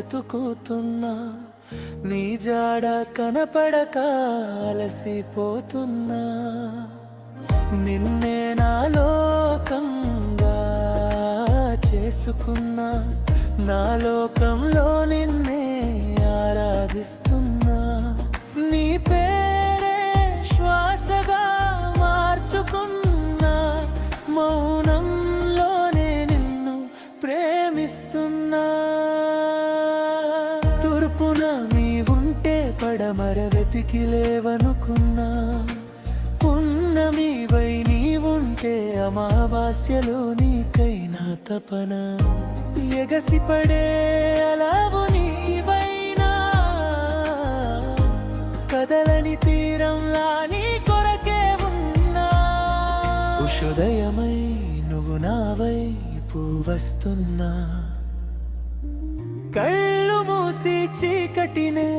వెతుకుతున్నా నీ జాడ కనపడక అలసిపోతున్నా. నిన్నే నా లోకంగా చేసుకున్నా నా లోకంలో నిన్నే ఆరాధిస్తున్నా. నీ పేరే శ్వాసగా మార్చుకున్నా మౌనంలోనే నిన్ను ప్రేమిస్తున్నా. తూర్పున ఉంటే పడమర వెతికి లేవనుకున్నా పున్నమివై నీవుంటే అమావాస్యలో నీకైనా తపన. ఎగసిపడే అలావు నీవైనా. కదలని తీరంలా నీ కొరకే ఉన్నా. ఉషోదయమై నువ్వు నా వైపు వస్తున్నా. కళ్ళు మూసి చీకటినే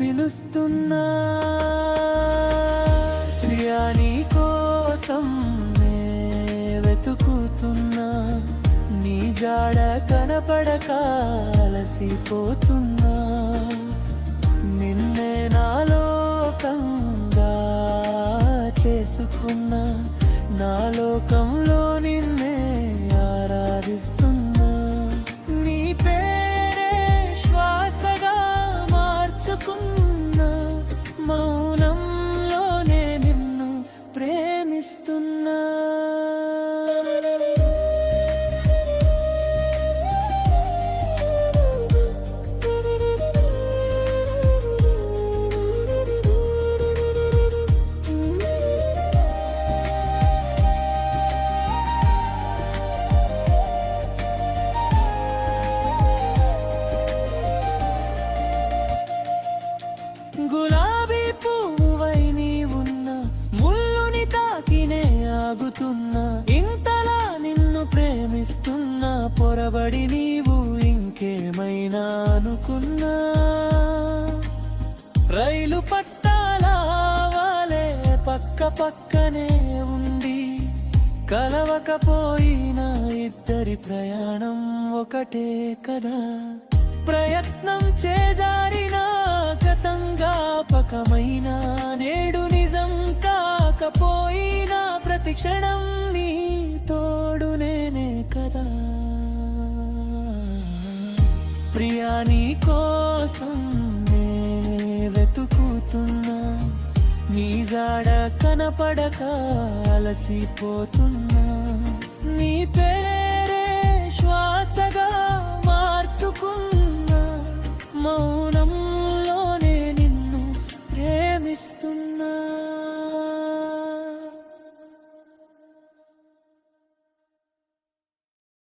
పిలుస్తున్నా. ప్రియాని కోసం వెతుకుతున్నా. నీ జాడ కనపడక అలసిపోతున్నా నిన్నే నాలోకంగా చేసుకున్నా. నా లోకంలో నిన్నే ఆరాధిస్తున్నా. గులాబీ పువ్వువై నీ ఉన్న ముళ్ళుని తాకినే ఆగుతున్నా ఇంతలా నిన్ను ప్రేమిస్తున్నా పొరబడి నీవు ఇంకేమైనా అనుకున్నా. రైలు పట్టాల పక్క పక్కనే ఉండి కలవకపోయినా ఇద్దరి ప్రయాణం ఒకటే కదా. ప్రయత్నం చే గతంగాపకమైన నేడు నిజం కాకపోయినా ప్రతి క్షణం నీ తోడు నేనే కదా. ప్రియా నీ కోసం వెతుకుతున్నా. నీ జాడ కనపడక అలసిపోతున్నా. నీ పేరే శ్వాసగా